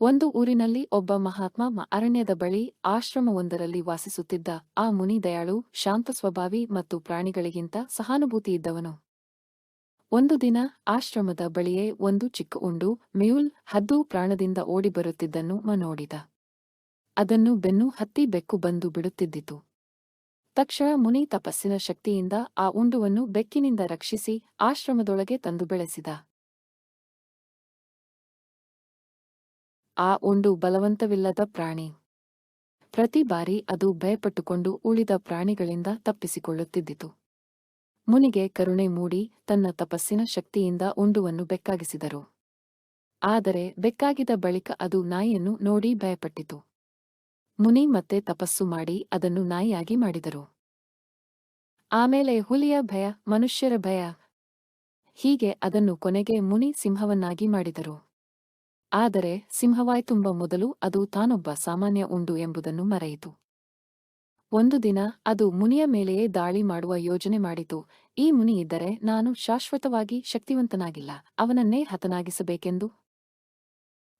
ಒಂದು ಊರಿನಲ್ಲಿ ಒಬ್ಬ ಮಹಾತ್ಮ ಅರಣ್ಯದ ಬಳಿ ಆಶ್ರಮವೊಂದರಲ್ಲಿ ವಾಸಿಸುತ್ತಿದ್ದ ಆ ಮುನಿ ದಯಾಳು ಶಾಂತ ಸ್ವಭಾವಿ ಮತ್ತು ಪ್ರಾಣಿಗಳಿಗಿಂತ ಸಹಾನುಭೂತಿಯಿದ್ದವನು ಒಂದು ದಿನ ಆಶ್ರಮದ ಬಳಿಯೇ ಒಂದು ಚಿಕ್ಕ ಉಂಡು ಮ್ಯೂಲ್ ಹದ್ದು ಪ್ರಾಣದಿಂದ ಓಡಿ ಬರುತ್ತಿದ್ದನ್ನು ನೋಡಿದ. ಅದನ್ನು ಬೆನ್ನು ಹತ್ತಿ ಬೆಕ್ಕು ಬಂದು ಬಿಡುತ್ತಿದ್ದಿತು. ತಕ್ಷಣ ಮುನಿ ತಪಸ್ಸಿನ ಶಕ್ತಿಯಿಂದ ಆ ಉಂಡುವನ್ನು ಬೆಕ್ಕಿನಿಂದ ರಕ್ಷಿಸಿ ಆಶ್ರಮದೊಳಗೆ ತಂದು ಬೆಳೆಸಿದ. ಆ ಒಂದು ಬಲವಂತವಿಲ್ಲದ ಪ್ರಾಣಿ. ಪ್ರತಿ ಬಾರಿ ಅದು ಭಯಪಟ್ಟುಕೊಂಡು ಉಳಿದ ಪ್ರಾಣಿಗಳಿಂದ ತಪ್ಪಿಸಿಕೊಳ್ಳುತ್ತಿದ್ದಿತು. ಮುನಿಗೆ ಕರುಣೆ ಮೂಡಿ ತನ್ನ ತಪಸ್ಸಿನ ಶಕ್ತಿಯಿಂದ ಉಂಡುವನ್ನು ಬೆಕ್ಕಾಗಿಸಿದರು. ಆದರೆ ಬೆಕ್ಕಾಗಿದ ಬಳಿಕ ಅದು ನಾಯಿಯನ್ನು ನೋಡಿ ಭಯಪಟ್ಟಿತು. ಮುನಿ ಮತ್ತೆ ತಪಸ್ಸು ಮಾಡಿ ಅದನ್ನು ನಾಯಿಯಾಗಿ ಮಾಡಿದರು. ಆಮೇಲೆ ಹುಲಿಯ ಭಯ, ಮನುಷ್ಯರ ಭಯ. ಹೀಗೆ ಅದನ್ನು ಕೊನೆಗೆ ಮುನಿ ಸಿಂಹವನ್ನಾಗಿ ಮಾಡಿದರು. ಆದರೆ ಸಿಂಹವಾಯ್ತುಂಬ ಮೊದಲು ಅದು ತಾನೊಬ್ಬ ಸಾಮಾನ್ಯ ಉಂಡು ಎಂಬುದನ್ನು ಮರೆಯಿತು. ಒಂದು ದಿನ ಅದು ಮುನಿಯ ಮೇಲೆಯೇ ದಾಳಿ ಮಾಡುವ ಯೋಜನೆ ಮಾಡಿತು. ಈ ಮುನಿ ಇದ್ದರೆ ನಾನು ಶಾಶ್ವತವಾಗಿ ಶಕ್ತಿವಂತನಾಗಿಲ್ಲ, ಅವನನ್ನೇ ಹತನಾಗಿಸಬೇಕೆಂದು.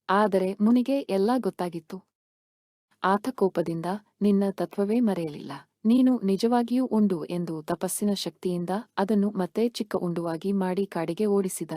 ಆದರೆ ಮುನಿಗೆ ಎಲ್ಲಾ ಗೊತ್ತಾಗಿತ್ತು. ಆತ ಕೋಪದಿಂದ, ನಿನ್ನ ತತ್ವವೇ ಮರೆಯಲಿಲ್ಲ, ನೀನು ನಿಜವಾಗಿಯೂ ಉಂಡು ಎಂದು ತಪಸ್ಸಿನ ಶಕ್ತಿಯಿಂದ ಅದನ್ನು ಮತ್ತೆ ಚಿಕ್ಕ ಉಂಡುವಾಗಿ ಮಾಡಿ ಕಾಡಿಗೆ ಓಡಿಸಿದ.